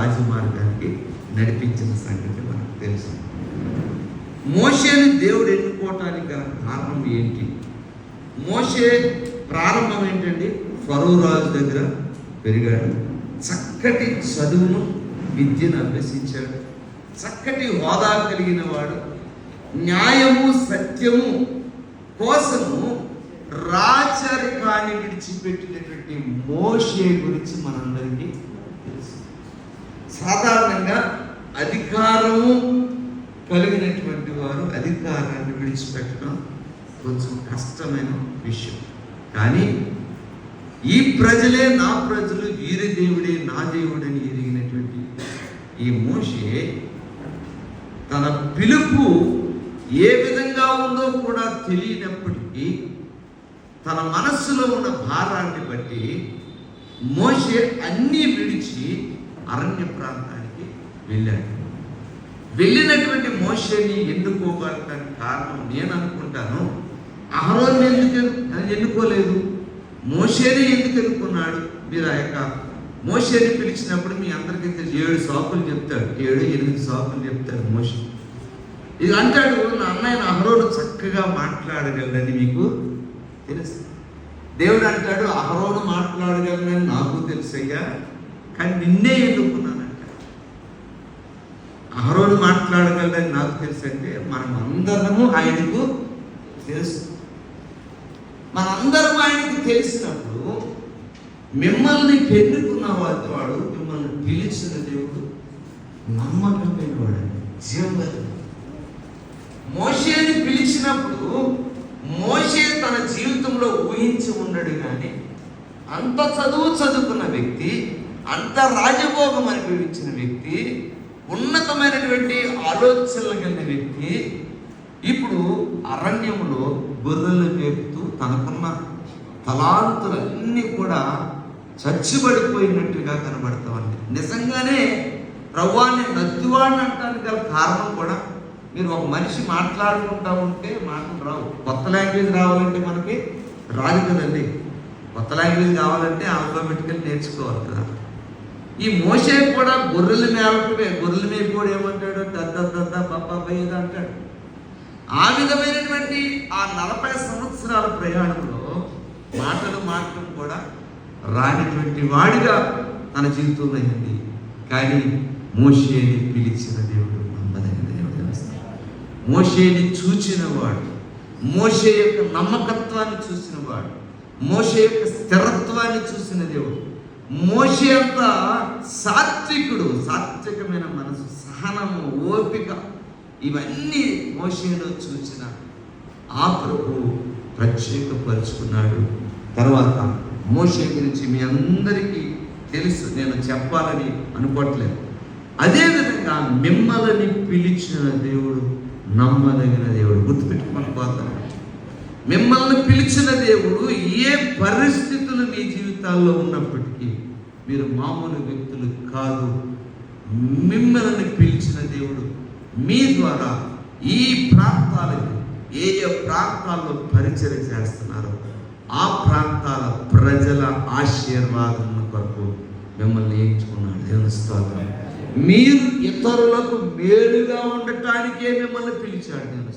రాజమార్గానికి నడిపించిన సంగతి మనకు తెలుసు. మోషేని దేవుడు ఎన్నుకోవటానికి గల కారణం ఏంటి? మోషే ప్రారంభం ఏంటండి? ఫరో రాజు దగ్గర పెరిగాడు. చక్కటి చదువును విద్యను అభ్యసించాడు. చక్కటి హోదా కలిగిన వాడు. న్యాయము సత్యము కోసము రాచరికాన్ని విడిచిపెట్టినటువంటి మోషే గురించి మనందరికీ తెలుసు. సాధారణంగా అధికారము కలిగినటువంటి వారు అధికారాన్ని విడిచిపెట్టడం కొంచెం కష్టమైన విషయం. కానీ ఈ ప్రజలే నా ప్రజలు వీరి దేవుడే నా దేవుడని ఎరిగినటువంటి ఈ మోషే తన పిలుపు ఏ విధంగా ఉందో కూడా తెలియనప్పటికీ తన మనస్సులో ఉన్న భారాన్ని బట్టి మోషే అన్నీ విడిచి అరణ్య ప్రాంతానికి వెళ్ళాడు. వెళ్ళినటువంటి మోషేని ఎన్నుకోగలటానికి కారణం నేను అనుకుంటాను. అహరోని ఎందుకు ఎన్నుకోలేదు? మోషేని ఎందుకు ఎన్నుకున్నాడు? మీరు ఆ యొక్క మోషేని పిలిచినప్పుడు మీ అందరికీ తెలిసి. ఏడు సాకులు చెప్తాడు. ఏడు ఎనిమిది సాకులు చెప్తాడు మోషే. ఇది అంటాడు నా అన్నయ్య అహరోను చక్కగా మాట్లాడగలడని మీకు తెలుసు. దేవుడు అంటాడు అహరోను మాట్లాడగలనని నాకు తెలుసయ్యా. కానీ నిన్నే ఎన్నుకున్నానంట అహరోను మాట్లాడగలడని నాకు తెలుసు అంటే మనం అందరము ఆయనకు తెలుసు. మనందరం ఆయనకు తెలిసినప్పుడు మిమ్మల్ని ఎన్నుకున్న వాడు వాడు మిమ్మల్ని పిలిచిన దేవుడు నమ్మకమైన వాడు జీవన మోషేని పిలిచినప్పుడు మోషే తన జీవితంలో ఊహించి ఉండడు కానీ అంత చదువు చదువుకున్న వ్యక్తి అంత రాజభోగం అనుభవించిన వ్యక్తి ఉన్నతమైనటువంటి ఆలోచనలు కలిగిన వ్యక్తి ఇప్పుడు అరణ్యంలో గొర్రెలు మేపుతూ తనకున్న తలాంతులన్నీ కూడా చచ్చిపడిపోయినట్టుగా కనబడతామండి. నిజంగానే ప్రవ్వాన్ని నద్దువాడిని అంటానికి గల కారణం కూడా మీరు ఒక మనిషి మాట్లాడుకుంటా ఉంటే మాటలు రావు. కొత్త లాంగ్వేజ్ రావాలంటే మనకి రాదు కదండి. కొత్త లాంగ్వేజ్ కావాలంటే ఆల్ఫాబెటికల్ నేర్చుకోవాలి కదా. ఈ మోసే కూడా గొర్రెలు మేపటమే గొర్రెలు కూడా ఏమంటాడు? దద్ద దద్ద బాబా అంటాడు. ఆ విధమైనటువంటి ఆ నలభై సంవత్సరాల ప్రయాణంలో మాటలు మాటలు కూడా రానిటువంటి వాడిగా తన జీవితంలో అయింది కానీ మోషేని పిలిచిన దేవుడు నమ్మదగిన దేవుడు మోషేని చూచినవాడు మోషే యొక్క నమ్మకత్వాన్ని చూసినవాడు మోషే యొక్క స్థిరత్వాన్ని చూసిన దేవుడు మోషే అంత సాత్వికుడు సాత్వికమైన మనసు సహనము ఓపిక ఇవన్నీ మోషేలో చూసిన ఆ ప్రభు ప్రత్యేకపరుచుకున్నాడు. తర్వాత మోషే గురించి మీ అందరికీ తెలుసు నేను చెప్పాలని అనుకోవట్లేదు. అదేవిధంగా మిమ్మల్ని పిలిచిన దేవుడు నమ్మదగిన దేవుడు. గుర్తుపెట్టుకుని పోతాం మిమ్మల్ని పిలిచిన దేవుడు ఏ పరిస్థితులు మీ జీవితాల్లో ఉన్నప్పటికీ మీరు మామూలు వ్యక్తులు కాదు. మిమ్మల్ని పిలిచిన దేవుడు మీ ద్వారా ఈ ప్రాంతాలకు ఏ ఏ ప్రాంతాల్లో పరిచయం చేస్తున్నారో ఆ ప్రాంతాల ప్రజల ఆశీర్వాదం కొరకు మిమ్మల్ని ఎంచుకున్నాడు. దేవుని స్తోత్రం. మీరు ఇతరులకు మేలుగా ఉండటానికే మిమ్మల్ని పిలిచాడు దేవుని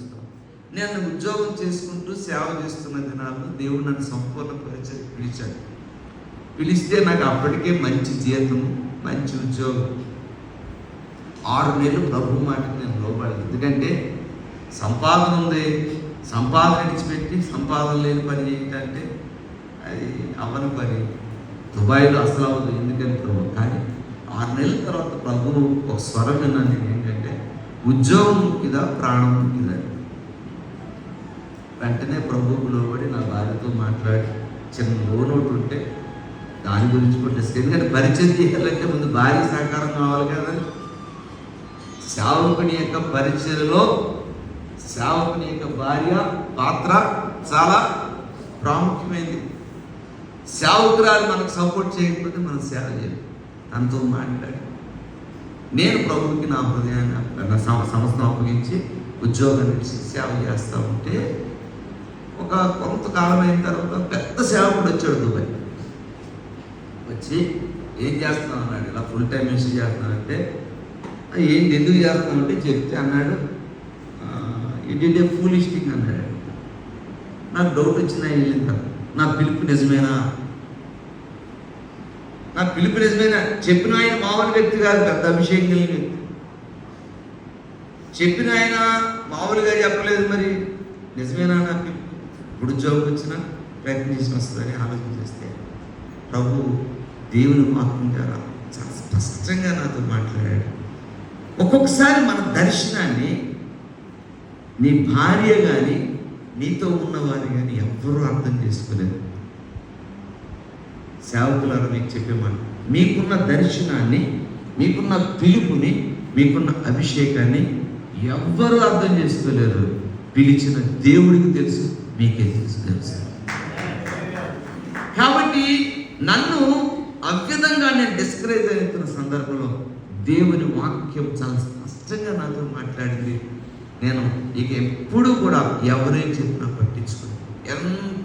నేను ఉద్యోగం చేసుకుంటూ సేవ చేస్తున్న దినాల్లో దేవుడు నన్ను సంపూర్ణ పిలిచాడు. పిలిస్తే నాకు అప్పటికే మంచి జీతము మంచి ఉద్యోగం. ఆరు నెలలు ప్రభు మాటకి నేను లోబడలేదు. ఎందుకంటే సంపాదన ఉంది. సంపాదన విడిచిపెట్టి సంపాదన లేని పని ఏంటంటే అది అవ్వని పని. దుబాయ్లో అసలు అవ్వదు. ఎందుకని ప్రభు? కానీ ఆరు నెలల తర్వాత ప్రభువు ఒక స్వరం విన్నాను నేను ఏంటంటే ఉద్యోగం ముఖ్యదా ప్రాణం ముఖ్యదా వెంటనే ప్రభువుకు లోబడి నా భార్యతో మాట్లాడి చిన్న లోన్ ఉంటే దాని గురించి కూడా డిస్కస్ ఎందుకంటే పరిచయం చేయాలంటే ముందు భార్య సహకారం కావాలి కదా. సేవకుని యొక్క పరిచయలో సేవకుని యొక్క భార్య పాత్ర చాలా ప్రాముఖ్యమైనది. సేవకురాలు మనకు సపోర్ట్ చేయకపోతే మనం సేవ చేయాలి. తనతో మాట్లాడి నేను ప్రభువుకి నా హృదయాన్ని నా సంస్థను అప్పగించి ఉద్యోగం ఇచ్చి సేవ చేస్తూ ఉంటే ఒక కొంతకాలం అయిన తర్వాత పెద్ద సేవకుడు వచ్చాడు దుబాయ్. వచ్చి ఏం చేస్తున్నావు అన్నాడు ఇలా ఫుల్ టైం మెసేజ్ చేస్తున్నానంటే ఏం ఏంటి ఎందుకు చేస్తున్నామంటే చెప్తే అన్నాడు ఇట్ ఏ ఫూలిష్ థింగ్ అన్నాడు. నాకు డౌట్ వచ్చింది ఆయన వెళ్ళిన నా పిలుపు నిజమేనా? నా పిలుపు నిజమేనా? చెప్పిన ఆయన మామూలు వ్యక్తి కాదు పెద్ద అభిషేకం కలిగిన వ్యక్తి. చెప్పిన ఆయన మామూలుగా చెప్పలేదు మరి. నిజమేనా నా పిలుపు ఇప్పుడు వచ్చినా ప్రయత్నం చేసి వస్తుందని ఆలోచన చేస్తే ప్రభు దేవుని వాక్యం ద్వారా చాలా స్పష్టంగా నాతో మాట్లాడాడు. ఒక్కొక్కసారి మన దర్శనాన్ని నీ భార్య కానీ నీతో ఉన్నవారు కానీ ఎవ్వరూ అర్థం చేసుకోలేరు సేవకులారా మీకు చెప్పేమాట మీకున్న దర్శనాన్ని మీకున్న పిలుపుని మీకున్న అభిషేకాన్ని ఎవ్వరూ అర్థం చేసుకోలేరు పిలిచిన దేవుడికి తెలుసు. మీకే తెలుసు తెలుసు కాబట్టి నన్ను అవ్యధంగా నేను డిస్కరేజ్ అవుతున్న సందర్భంలో దేవుని వాక్యం చాలా స్పష్టంగా నాతో మాట్లాడింది. నేను ఇక ఎప్పుడు కూడా ఎవరేం చెప్పినా పట్టించుకోను. ఎంత